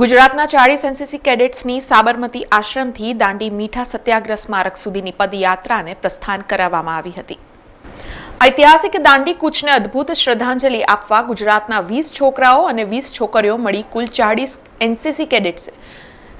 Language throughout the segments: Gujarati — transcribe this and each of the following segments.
ગુજરાતના ચાળીસ એનસીસી કેડેટ્સની સાબરમતી આશ્રમથી દાંડી મીઠા સત્યાગ્રહ સ્મારક સુધીની પદયાત્રાને પ્રસ્થાન કરાવવામાં આવી હતી. ઐતિહાસિક દાંડી કૂચને અદ્ભુત શ્રદ્ધાંજલિ આપવા ગુજરાતના વીસ છોકરાઓ અને વીસ છોકરીઓ મળી કુલ ચાળીસ એનસીસી કેડેટ્સે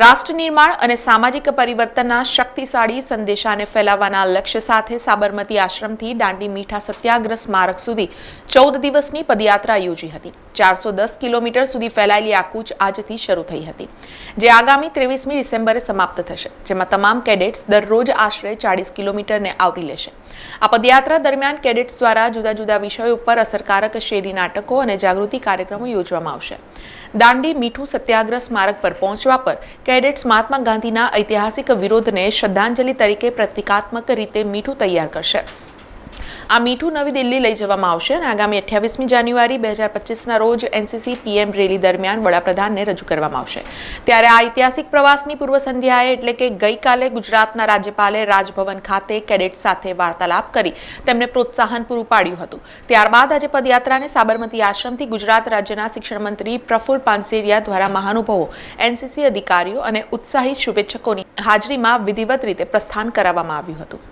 રાષ્ટ્ર નિર્માણ અને સામાજિક પરિવર્તનના શક્તિશાળી સંદેશાને ફેલાવવાના લક્ષ્ય સાથે સાબરમતી આશ્રમથી દાંડી મીઠા સત્યાગ્રહ સ્મારક સુધી ચૌદ દિવસની પદયાત્રા યોજી હતી. ચારસો દસ કિલોમીટર સુધી ફેલાયેલી આ કૂચ આજથી શરૂ થઈ હતી. જે આગામી ત્રેવીસમી ડિસેમ્બરે સમાપ્ત થશે, જેમાં તમામ કેડેટ્સ દરરોજ આશરે ચાળીસ કિલોમીટરને આવરી લેશે. આ પદયાત્રા દરમિયાન કેડેટ્સ દ્વારા જુદા જુદા વિષયો ઉપર અસરકારક શેરી નાટકો અને જાગૃતિ કાર્યક્રમો યોજવામાં આવશે. દાંડી મીઠું સત્યાગ્રહ સ્મારક પર પહોંચવા પર કેડેટ્સ મહાત્મા ગાંધીના ઐતિહાસિક વિરોધને શ્રદ્ધાંજલિ તરીકે પ્રતિકાત્મક રીતે મીઠું તૈયાર કરશે. આ મીઠું નવી દિલ્હી લઈ જવામાં આવશે અને આગામી અઠ્યાવીસમી જાન્યુઆરી બે હજાર પચીસના રોજ એનસીસી પીએમ રેલી દરમિયાન વડાપ્રધાનને રજૂ કરવામાં આવશે. ત્યારે આ ઐતિહાસિક પ્રવાસની પૂર્વ સંધ્યાએ એટલે કે ગઈકાલે ગુજરાતના રાજ્યપાલે રાજભવન ખાતે કેડેટ સાથે વાર્તાલાપ કરી તેમને પ્રોત્સાહન પૂરું પાડ્યું હતું. ત્યારબાદ આજે પદયાત્રાને સાબરમતી આશ્રમથી ગુજરાત રાજ્યના શિક્ષણ મંત્રી પ્રફુલ પાનસેરિયા દ્વારા મહાનુભાવો, એનસીસી અધિકારીઓ અને ઉત્સાહિત શુભેચ્છકોની હાજરીમાં વિધિવત રીતે પ્રસ્થાન કરાવવામાં આવ્યું હતું.